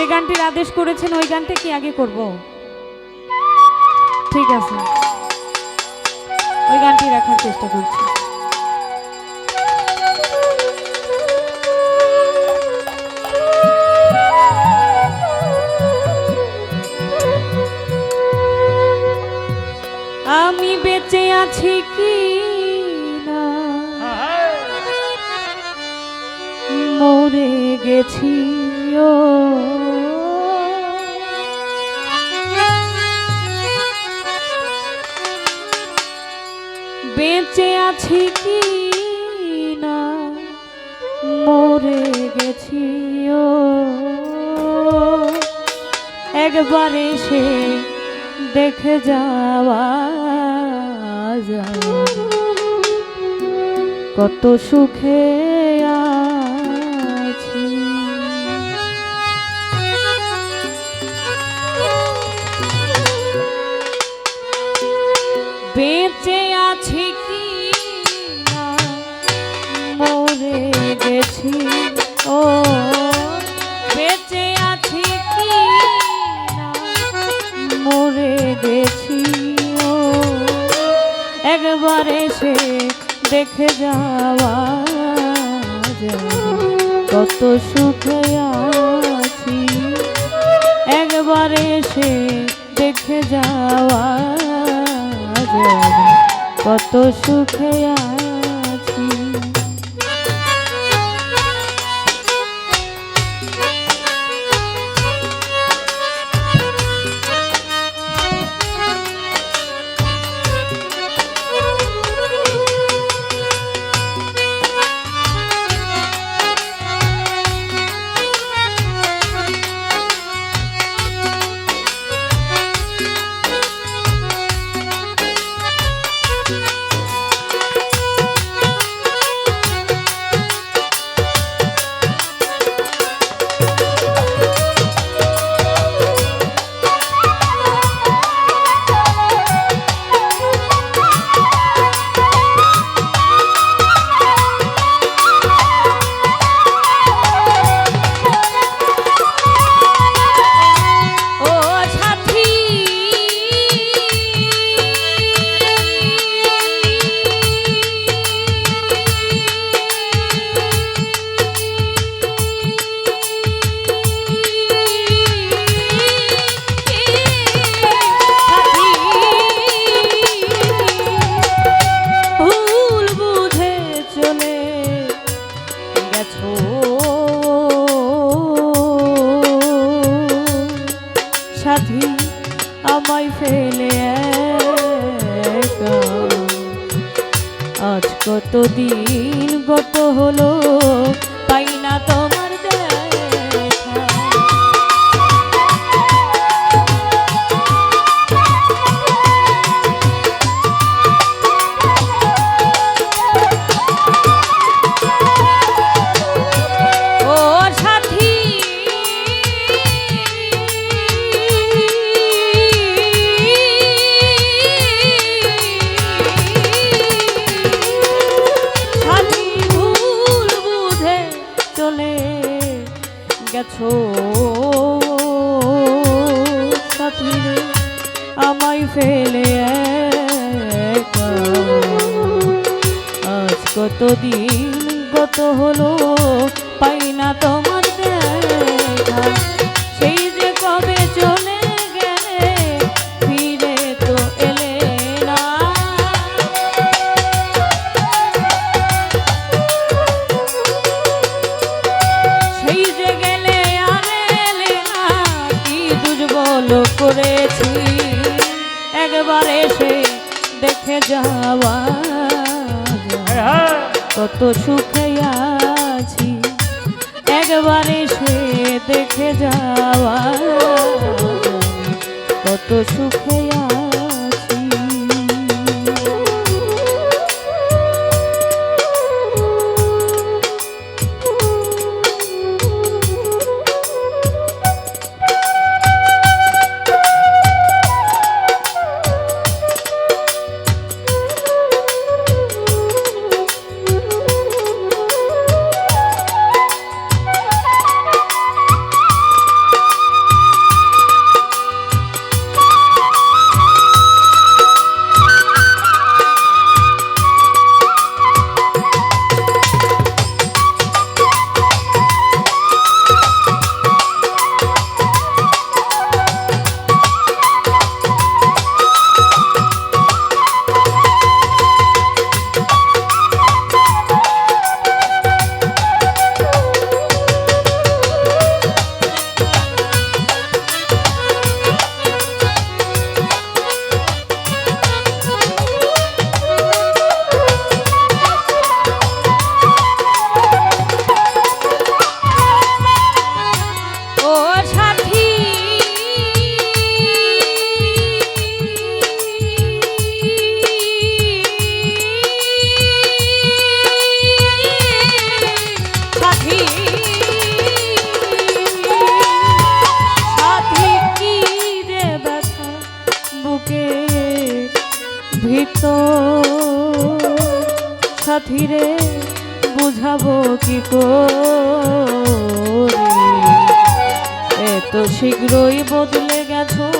যে গানটির আদেশ করেছেন, ওই গানটা কি আগে করব? ঠিক আছে। ওই গানটি রাখার চেষ্টা করছি। আমি বেঁচে আছি কি মরে গেছি, ও আছি কি না? মরে গেছি ও। একবার এসে দেখে যাওয়া যায়। কত সুখে গেছি ও, বেঁচে আছি কি মরে গেছি, ও। একবার এসে দেখে যাওয়া কত সুখে আছি। একবার এসে দেখে যাওয়া কত সুখে আছি। সাথী আমায় ফেলে আজ কত দিন গত হলো? ফেলে আজ কতদিন গত হলো, পাই না তোমার সেই যে কবে চলে গেলে, ফিরে তো এলে না। সেই যে গেলে আর এলে না, কি দুর্বল করেছি। একবার এসে দেখে যাওয়া। কত সুখে আছি একবার এসে দেখে যাওয়া। কত সুখে আছি শীঘ্রই বদলে গেছো।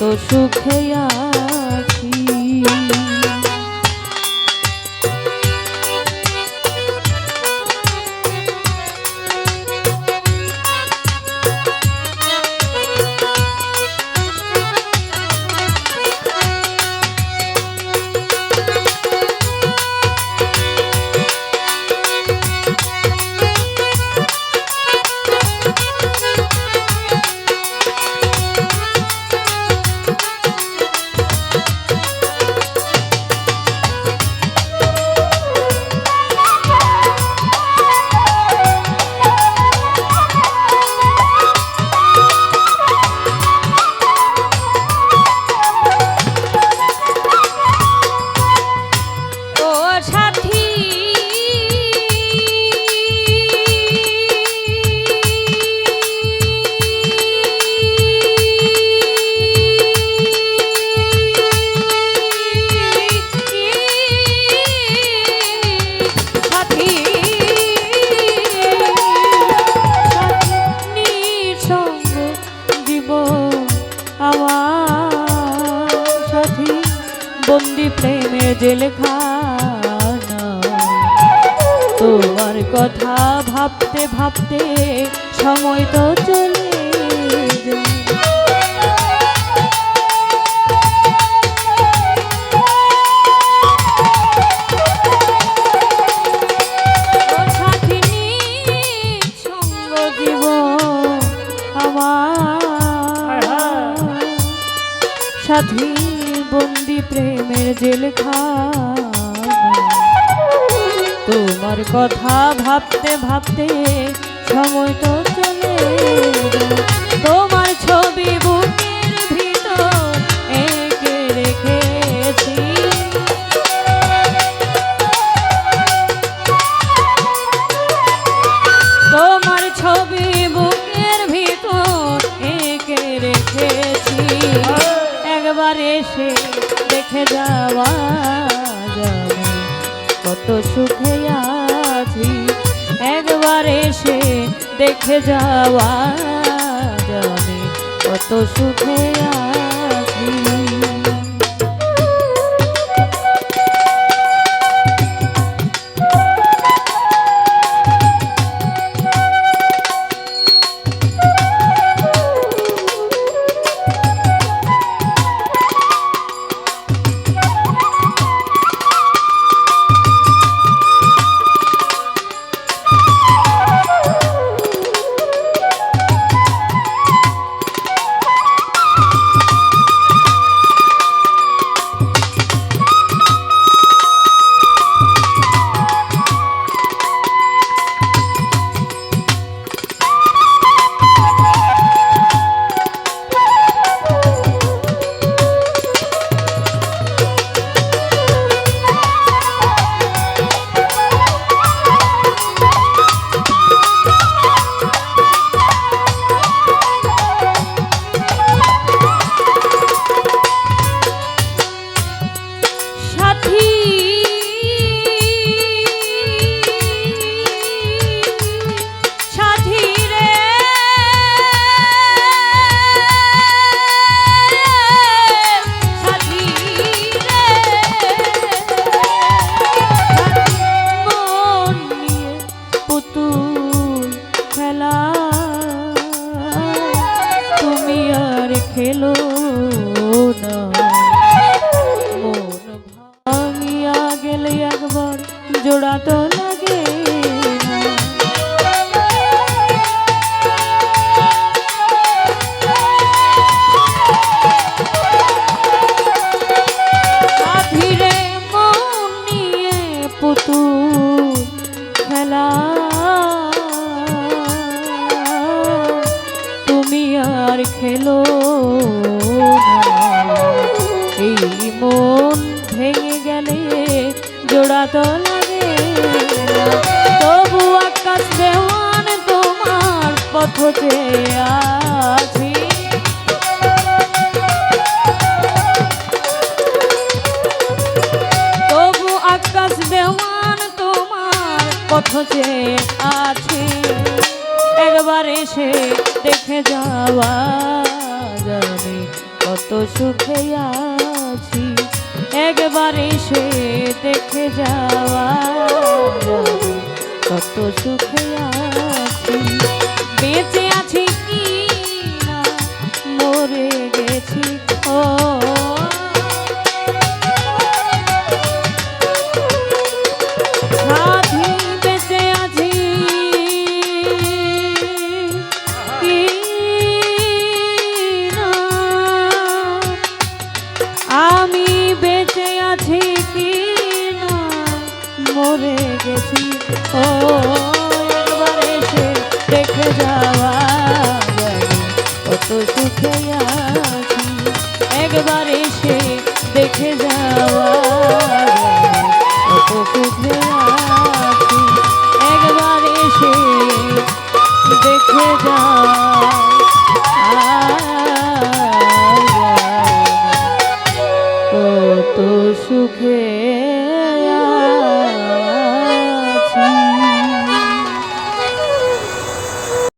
কত সুখে আছি জেলখানা তোমার কথা ভাবতে ভাবতে সময় তো চলে যায়। কথা ভাবতে ভাবতে সময় তো চলে তোমার ছবি বুকের ভিতর এঁকে রেখেছি। তোমার ছবি বুকের ভিতর এঁকে রেখেছি। একবার এসে দেখে যাওয়া কত সুখে আছি। একবার এসে দেখে যাওয়া জানে কত সুখে আছি। এই মন ভেঙে গেলে জোড়া তো লাগে তবু আকাশ দেওয়ান তোমার পথ আছি। তবু আকাশ দেওয়ান তোমার পথ আছে। একবার এসে দেখে যাওয়া কত সুখে আছি। একবার এসে দেখে যাওয়া কত সুখে আছি। বেঁচে একবার